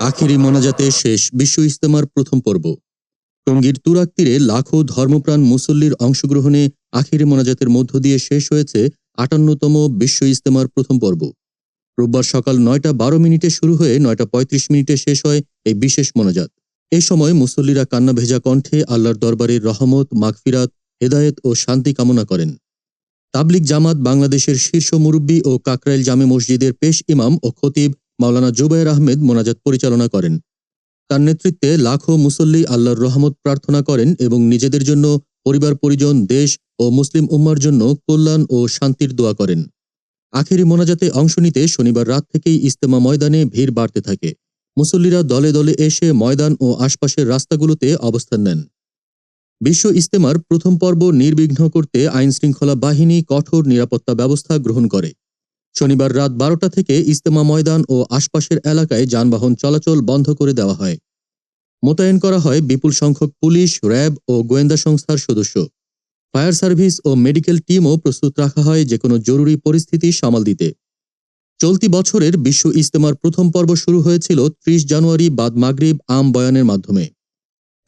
আখিরি মোনাজাতে শেষ বিশ্ব ইস্তেমার প্রথম পর্ব। টঙ্গীর তুরাক তীরে লাখো ধর্মপ্রাণ মুসল্লির অংশগ্রহণে আখিরি মোনাজাতের মধ্য দিয়ে শেষ হয়েছে আটান্নতম বিশ্ব ইস্তেমার প্রথম পর্ব। রোববার সকাল নয়টা বারো মিনিটে শুরু হয়ে নয়টা পঁয়ত্রিশ মিনিটে শেষ হয় এই বিশেষ মোনাজাত। এ সময় মুসল্লিরা কান্না ভেজা কণ্ঠে আল্লাহর দরবারের রহমত, মাগফিরাত, হেদায়েত ও শান্তি কামনা করেন। তাবলিক জামাত বাংলাদেশের শীর্ষ মুরব্বী ও কাকরাইল জামে মসজিদের পেশ ইমাম ও খতিব মাওলানা জুবায়ের আহমেদ মোনাজাত পরিচালনা করেন। তার নেতৃত্বে লাখো মুসল্লি আল্লাহর রহমত প্রার্থনা করেন এবং নিজেদের জন্য পরিবার, পরিজন, দেশ ও মুসলিম উম্মার জন্য কল্যাণ ও শান্তির দোয়া করেন। আখেরি মোনাজাতে অংশ নিতে শনিবার রাত থেকেই ইস্তেমা ময়দানে ভিড় বাড়তে থাকে। মুসল্লিরা দলে দলে এসে ময়দান ও আশপাশের রাস্তাগুলোতে অবস্থান নেন। বিশ্ব ইস্তেমার প্রথম পর্ব নির্বিঘ্ন করতে আইনশৃঙ্খলা বাহিনী কঠোর নিরাপত্তা ব্যবস্থা গ্রহণ করে। শনিবার রাত বারোটা থেকে ইস্তেমা ময়দান ও আশপাশের এলাকায় যানবাহন চলাচল বন্ধ করে দেওয়া হয়। মোতায়েন করা হয় বিপুল সংখ্যক পুলিশ, র্যাব ও গোয়েন্দা সংস্থার সদস্য। ফায়ার সার্ভিস ও মেডিকেল টিমও প্রস্তুত রাখা হয় যে কোনো জরুরি পরিস্থিতি সামাল দিতে। চলতি বছরের বিশ্ব ইস্তেমার প্রথম পর্ব শুরু হয়েছিল ত্রিশ জানুয়ারি বাদ মাগরিব আম বয়ানের মাধ্যমে।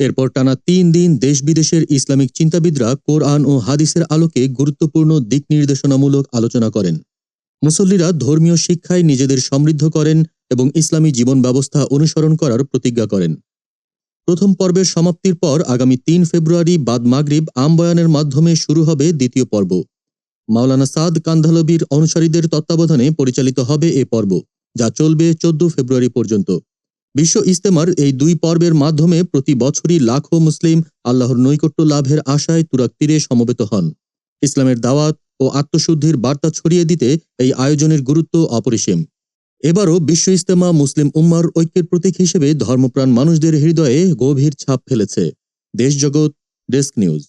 এরপর টানা তিন দিন দেশ বিদেশের ইসলামিক চিন্তাবিদরা কোরআন ও হাদিসের আলোকে গুরুত্বপূর্ণ দিক নির্দেশনামূলক আলোচনা করেন। মুসল্লিরা ধর্মীয় শিক্ষায় নিজেদের সমৃদ্ধ করেন এবং ইসলামী জীবন ব্যবস্থা অনুসরণ করার প্রতিজ্ঞা করেন। প্রথম পর্বের সমাপ্তির পর আগামী তিন ফেব্রুয়ারি বাদ মাগরিব আমবয়ানের মাধ্যমে শুরু হবে দ্বিতীয় পর্ব। মাওলানা সাদ কান্ধালবির অনুসারীদের তত্ত্বাবধানে পরিচালিত হবে এ পর্ব, যা চলবে চোদ্দ ফেব্রুয়ারি পর্যন্ত। বিশ্ব ইস্তেমার এই দুই পর্বের মাধ্যমে প্রতি বছরই লাখো মুসলিম আল্লাহর নৈকট্য লাভের আশায় তুরাক তীরে সমবেত হন। ইসলামের দাওয়াত ও আত্মশুদ্ধির বার্তা ছড়িয়ে দিতে এই আয়োজনের গুরুত্ব অপরিসীম। এবারও বিশ্ব ইস্তেমা মুসলিম উম্মার ঐক্যের প্রতীক হিসেবে ধর্মপ্রাণ মানুষদের হৃদয়ে গভীর ছাপ ফেলেছে। দেশজগৎ ডেস্ক নিউজ।